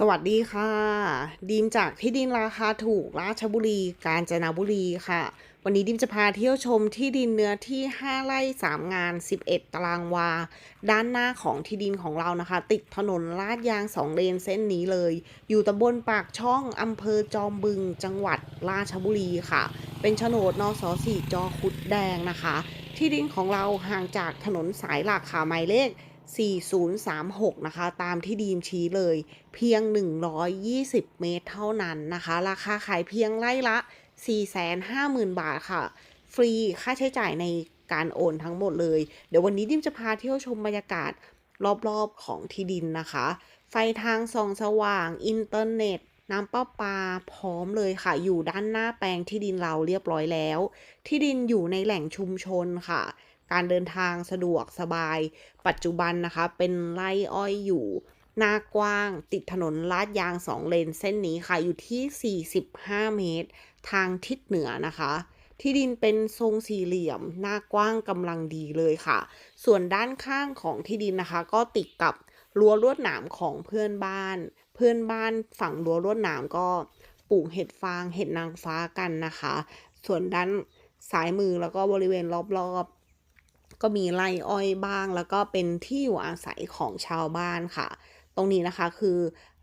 สวัสดีค่ะ ดีมจากที่ดินราคาถูกราชบุรี กาญจนบุรีค่ะ วันนี้ดิมจะพาเที่ยวชมที่ดินเนื้อที่ 5 ไร่ 3 งาน 11 ตารางวา ด้านหน้าของที่ดินของเรานะคะ ติดถนนลาดยาง 2 เลนเส้นนี้เลย อยู่ตำบลปากช่องอำเภอจอมบึง จังหวัดราชบุรีค่ะ เป็นโฉนดนสสี่จอคุดแดงนะคะ ที่ดินของเราห่างจากถนนสายหลักค่ะหมายเลข 4036 นะคะ ตามที่ดีมชี้เลย เพียง 120 เมตรเท่านั้นนะคะ ราคาขายเพียงไร่ละ 450,000 บาทค่ะ ฟรีค่าใช้จ่ายในการโอนทั้งหมดเลย เดี๋ยววันนี้ดิมจะพาเที่ยวชมบรรยากาศรอบๆของที่ดินนะคะ ไฟทางส่องสว่าง อินเทอร์เน็ต น้ำประปาพร้อมเลยค่ะ อยู่ด้านหน้าแปลงที่ดินเราเรียบร้อยแล้ว ที่ดินอยู่ในแหล่งชุมชนค่ะ การเดินทางสะดวกสบาย ปัจจุบันนะคะ เป็นไร่อ้อยอยู่ หน้ากว้าง ติดถนนลาดยางสองเลน เส้นนี้ค่ะ อยู่ที่ 45 เมตร ทางทิศเหนือนะคะที่ดินเป็นทรงสี่เหลี่ยม หน้ากว้างกำลังดีเลยค่ะ ส่วนด้านข้างของที่ดินนะคะ ก็ติดกับรั้วลวดหนามของเพื่อนบ้าน เพื่อนบ้านฝั่งรั้วลวดหนามก็ปลูกเห็ดฟาง เห็ดนางฟ้ากันนะคะ ส่วนด้านซ้ายมือแล้วก็บริเวณรอบ ก็มีไร่อ้อยบ้าง แล้วก็เป็นที่อยู่อาศัยของชาวบ้านค่ะ ตรงนี้นะคะคือ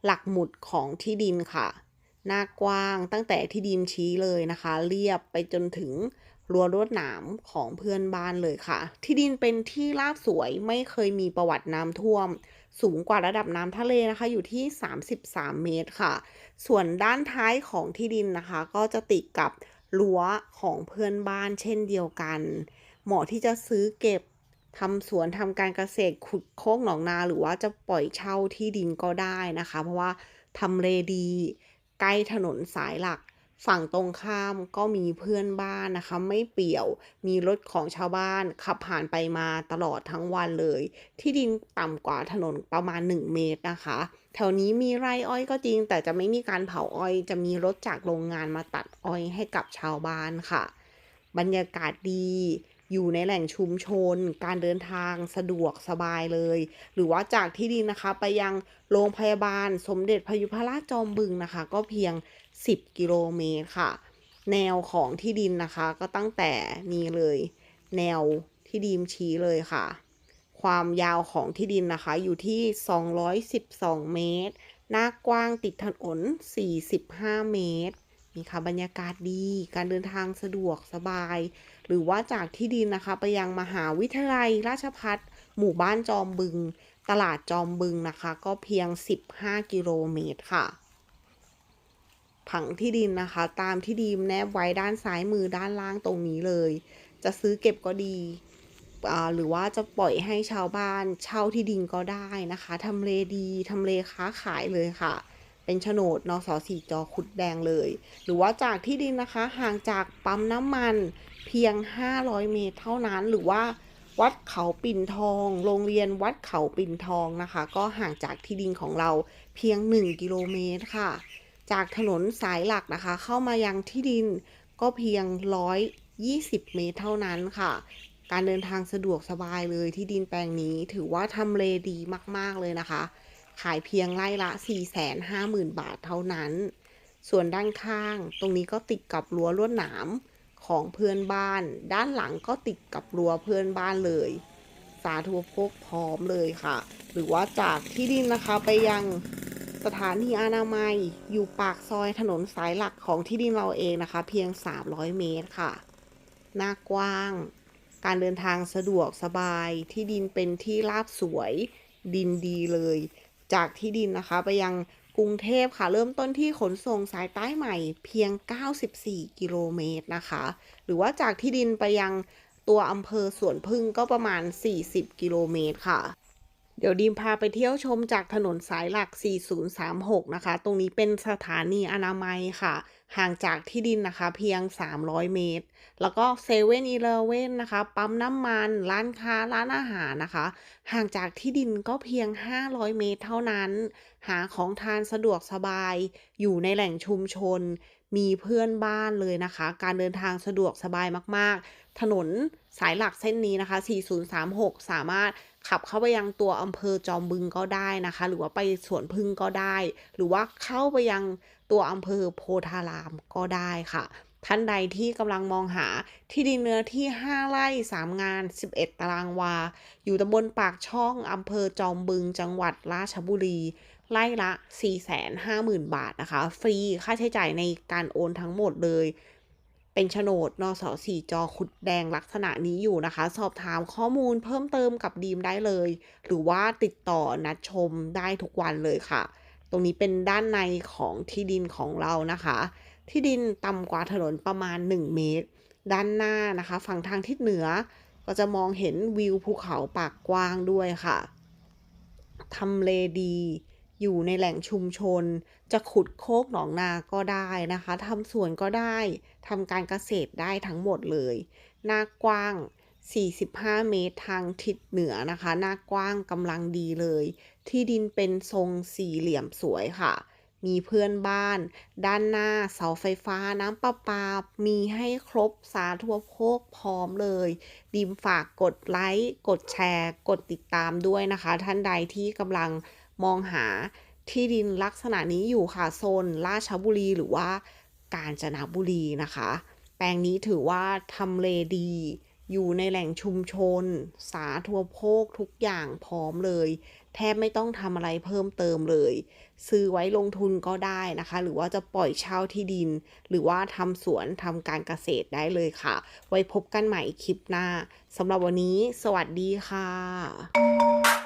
หลักหมุดของที่ดินค่ะ หน้ากว้างตั้งแต่ที่ดินชี้เลยนะคะ เรียบไปจนถึงรั้วลวดหนามของเพื่อนบ้านเลยค่ะ ที่ดินเป็นที่ราบสวยไม่เคยมีประวัติน้ำท่วม สูงกว่าระดับน้ำทะเลนะคะ อยู่ที่ 33 เมตรค่ะ ส่วนด้านท้ายของที่ดินนะคะ ก็จะติดกับรั้วของเพื่อนบ้านเช่นเดียวกัน เหมาะที่จะซื้อเก็บทำสวนทำการเกษตรขุดโคกหนองนาหรือว่าจะปล่อยเช่าที่ดินก็ได้นะคะ เพราะว่าทำเลดีใกล้ถนนสายหลัก ฝั่งตรงข้ามก็มีเพื่อนบ้านนะคะ ไม่เปี่ยวมีรถของชาวบ้านขับผ่านไปมาตลอดทั้งวันเลย ที่ดินต่ำกว่าถนนประมาณ 1 เมตรนะคะ แถวนี้มีไร่อ้อยก็จริง แต่จะไม่มีการเผาอ้อย จะมีรถจากโรงงานมาตัดอ้อยให้กับชาวบ้านค่ะ บรรยากาศดี อยู่ในแหล่งชุมชน การเดินทางสะดวกสบายเลย หรือว่าจากที่ดินนะคะ ไปยังโรงพยาบาลสมเด็จพยุพราชจอมบึงนะคะ ก็เพียง 10 กิโลเมตรค่ะ แนวของที่ดินนะคะ ก็ตั้งแต่นี่เลย แนวที่ดีมชี้เลยค่ะ ความยาวของที่ดินนะคะ อยู่ที่ 212 เมตร หน้ากว้างติดถนน 45 เมตร นี่ค่ะบรรยากาศดี การเดินทางสะดวกสบาย หรือว่าจากที่ดินนะคะ ไปยังมหาวิทยาลัยราชพัฒหมู่บ้านจอมบึง ตลาดจอมบึงนะคะ ก็เพียง 15 กิโลเมตรค่ะผังที่ดินนะคะ ตามที่ดีมแนบไว้ด้านซ้ายมือด้านล่างตรงนี้เลย จะซื้อเก็บก็ดีหรือว่าจะปล่อยให้ชาวบ้านเช่าที่ดินก็ได้นะคะทำเลดีทำเลค้าขายเลยค่ะ เป็นโฉนดนสสี่จอขุดแดงเลย หรือว่าจากที่ดินนะคะห่างจากปั๊มน้ำมันเพียง 500 เมตรเท่านั้น หรือว่าวัดเขาปิ่นทอง โรงเรียนวัดเขาปิ่นทองนะคะ ก็ห่างจากที่ดินของเราเพียง 1 กิโลเมตรค่ะ จากถนนสายหลักนะคะ เข้ามายังที่ดินก็เพียง 120 เมตรเท่านั้นค่ะ การเดินทางสะดวกสบายเลยที่ดินแปลงนี้ถือว่าทำเลดีมาก ๆ เลยนะคะ ขายเพียงไร่ละ 450,000 บาทเท่านั้น ส่วนด้านข้างตรงนี้ก็ติดกับรั้วลวดหนามของเพื่อนบ้าน ด้านหลังก็ติดกับรั้วเพื่อนบ้านเลย สาธุพกพร้อมเลยค่ะ หรือว่าจากที่ดินนะคะไปยังสถานีอนามัยอยู่ปากซอยถนนสายหลักของที่ดินเราเองนะคะ เพียง 300 เมตรค่ะ หน้ากว้าง การเดินทางสะดวกสบายที่ดินเป็นที่ราบสวยดินดีเลย จากที่ดินนะคะ ไปยังกรุงเทพค่ะ เริ่มต้นที่ขนส่งสายใต้ใหม่เพียง 94 กิโลเมตรนะคะ หรือว่าจากที่ดินไปยังตัวอำเภอสวนพึ่งก็ประมาณ 40 กิโลเมตรค่ะ เดี๋ยวดีมพาไปเที่ยวชมจากถนนสายหลัก 4036 นะคะ ตรงนี้เป็นสถานีอนามัยค่ะ ห่างจากที่ดินนะคะเพียง 300 เมตร แล้วก็เซเว่นอีเลเว่นนะคะ ปั๊มน้ำมัน ร้านค้า ร้านอาหารนะคะ ห่างจากที่ดินก็เพียง 500 เมตรเท่านั้น หาของทานสะดวกสบาย อยู่ในแหล่งชุมชนมีเพื่อนบ้านเลยนะคะ การเดินทางสะดวกสบายมาก ๆ ถนนสายหลักเส้นนี้นะคะ 4036 สามารถขับเข้าไปยังตัวอำเภอจอมบึงก็ได้นะคะ หรือว่าไปสวนพึ่งก็ได้ หรือว่าเข้าไปยังตัวอำเภอโพธารามก็ได้ค่ะ ท่านใดที่กำลังมองหาที่ดินเนื้อที่ 5 ไร่ 3 งาน 11 ตารางวา อยู่ตำบลปากช่องอำเภอจอมบึง จังหวัดราชบุรี ไร่ละ 450,000 บาทนะคะ ฟรีค่าใช้จ่ายในการโอนทั้งหมดเลย เป็นโฉนดนสสี่จอขุดแดงลักษณะนี้อยู่นะคะ สอบถามข้อมูลเพิ่มเติมกับดีมได้เลย หรือว่าติดต่อนัดชมได้ทุกวันเลยค่ะ ตรงนี้เป็นด้านในของที่ดินของเรานะคะ ที่ดินต่ำกว่าถนนประมาณ 1 เมตร ด้านหน้านะคะ ฝั่งทางทิศเหนือ ก็จะมองเห็นวิวภูเขาปากกว้างด้วยค่ะทำเลดี อยู่ในแหล่งชุมชน จะขุดโคกหนองนาก็ได้นะคะทำสวนก็ได้ทำการเกษตรได้ทั้งหมดเลย หน้ากว้าง 45 เมตรทางทิศเหนือนะคะ หน้ากว้างกำลังดีเลย ที่ดินเป็นทรงสี่เหลี่ยมสวยค่ะ มีเพื่อนบ้าน ด้านหน้าเสาไฟฟ้าน้ำประปา มีให้ครบสาธุโภคพร้อมเลย ดิมฝากกดไลค์ กดแชร์ กดติดตามด้วยนะคะ ท่านใดที่กำลัง มองหาที่ดินลักษณะนี้อยู่ค่ะโซนราชบุรีหรือว่ากาญจนบุรีนะคะ แปลงนี้ถือว่าทำเลดี อยู่ในแหล่งชุมชน สาธารณโภคทุกอย่างพร้อมเลย แทบไม่ต้องทำอะไรเพิ่มเติมเลย ซื้อไว้ลงทุนก็ได้นะคะ หรือว่าจะปล่อยเช่าที่ดิน หรือว่าทำสวนทำการเกษตรได้เลยค่ะ ไว้พบกันใหม่คลิปหน้าสำหรับวันนี้ สวัสดีค่ะ